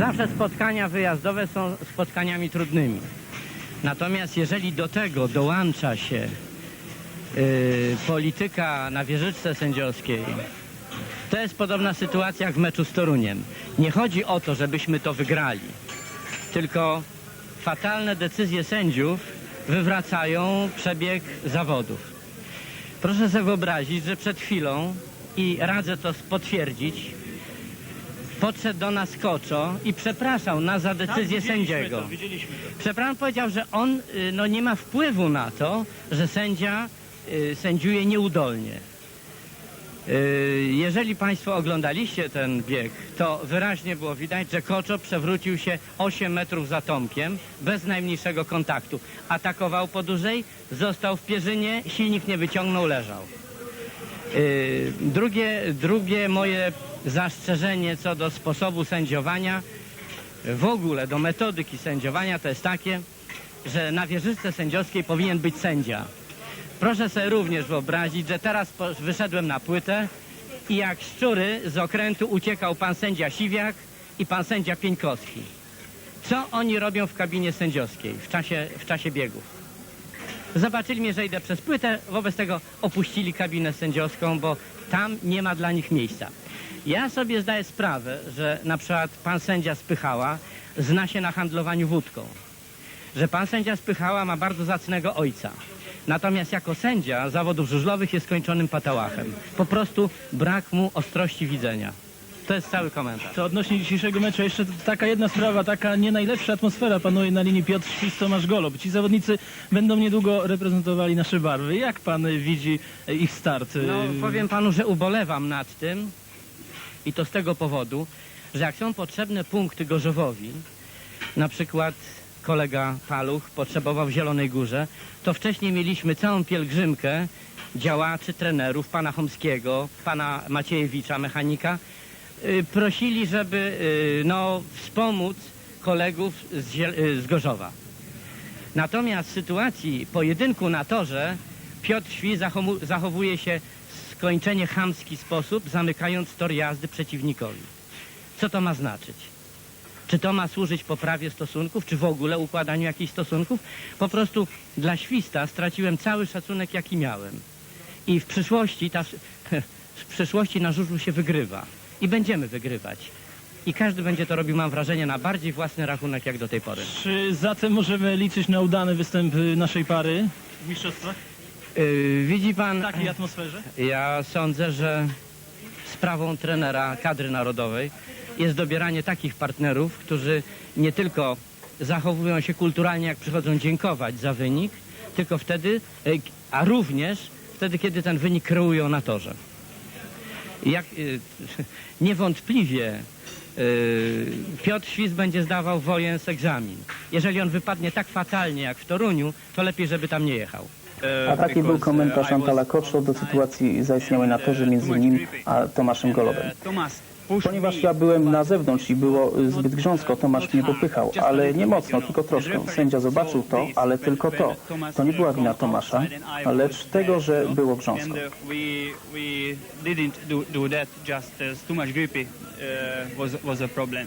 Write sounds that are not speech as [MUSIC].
Zawsze spotkania wyjazdowe są spotkaniami trudnymi. Natomiast jeżeli do tego dołącza się y, polityka na wieżyczce sędziowskiej, to jest podobna sytuacja jak w meczu z Toruniem. Nie chodzi o to, żebyśmy to wygrali, tylko fatalne decyzje sędziów wywracają przebieg zawodów. Proszę sobie wyobrazić, że przed chwilą, i radzę to potwierdzić, podszedł do nas Koczo i przepraszał nas za decyzję sędziego. Przepraszam, powiedział, że on y, no, nie ma wpływu na to, że sędzia y, sędziuje nieudolnie. Y, Jeżeli Państwo oglądaliście ten bieg, to wyraźnie było widać, że Koczo przewrócił się 8 metrów za Tomkiem bez najmniejszego kontaktu. Atakował po dłużej, został w pierzynie, silnik nie wyciągnął, leżał. Y, Drugie, drugie moje zastrzeżenie co do sposobu sędziowania, w ogóle do metodyki sędziowania to jest takie, że na wieżyczce sędziowskiej powinien być sędzia. Proszę sobie również wyobrazić, że teraz wyszedłem na płytę i jak szczury z okrętu uciekał pan sędzia Siwiak i pan sędzia Pieńkowski. Co oni robią w kabinie sędziowskiej w czasie, w czasie biegów? Zobaczyli mnie, że idę przez płytę, wobec tego opuścili kabinę sędziowską, bo tam nie ma dla nich miejsca. Ja sobie zdaję sprawę, że na przykład pan sędzia Spychała zna się na handlowaniu wódką. Że pan sędzia Spychała ma bardzo zacnego ojca. Natomiast jako sędzia zawodów żużlowych jest skończonym patałachem. Po prostu brak mu ostrości widzenia. To jest cały komentarz. To odnośnie dzisiejszego meczu jeszcze taka jedna sprawa, taka nie najlepsza atmosfera panuje na linii Piotr Świst, Tomasz Golob. Ci zawodnicy będą niedługo reprezentowali nasze barwy. Jak pan widzi ich start? No, powiem panu, że ubolewam nad tym i to z tego powodu, że jak są potrzebne punkty Gorzowowi, na przykład kolega Paluch potrzebował w Zielonej Górze, to wcześniej mieliśmy całą pielgrzymkę działaczy, trenerów, pana Chomskiego, pana Maciejewicza, mechanika, prosili, żeby y, no, wspomóc kolegów z, y, z Gorzowa. Natomiast w sytuacji pojedynku na torze Piotr Świ zachowuje się w skończenie chamski sposób, zamykając tor jazdy przeciwnikowi. Co to ma znaczyć? Czy to ma służyć poprawie stosunków, czy w ogóle układaniu jakichś stosunków? Po prostu dla śwista straciłem cały szacunek, jaki miałem. I w przyszłości, ta, [LAUGHS] w przyszłości na żużlu się wygrywa. I będziemy wygrywać. I każdy będzie to robił, mam wrażenie, na bardziej własny rachunek, jak do tej pory. Czy zatem możemy liczyć na udany występ y, naszej pary w mistrzostwach? Yy, widzi pan... W takiej atmosferze? Ja sądzę, że sprawą trenera kadry narodowej jest dobieranie takich partnerów, którzy nie tylko zachowują się kulturalnie, jak przychodzą dziękować za wynik, tylko wtedy, e, a również wtedy, kiedy ten wynik kreują na torze. Jak, y, [LAUGHS] niewątpliwie y, Piotr Świst będzie zdawał wojen egzamin. Jeżeli on wypadnie tak fatalnie jak w Toruniu, to lepiej, żeby tam nie jechał. A taki był komentarz Antala Koczo do sytuacji zaistniałej na torze między nim a Tomaszem Golowem. Ponieważ ja byłem na zewnątrz i było zbyt grząsko, Tomasz mnie popychał, ale nie mocno, tylko troszkę. Sędzia zobaczył to, ale tylko to. To nie była wina Tomasza, lecz tego, że było grząsko. Was a problem.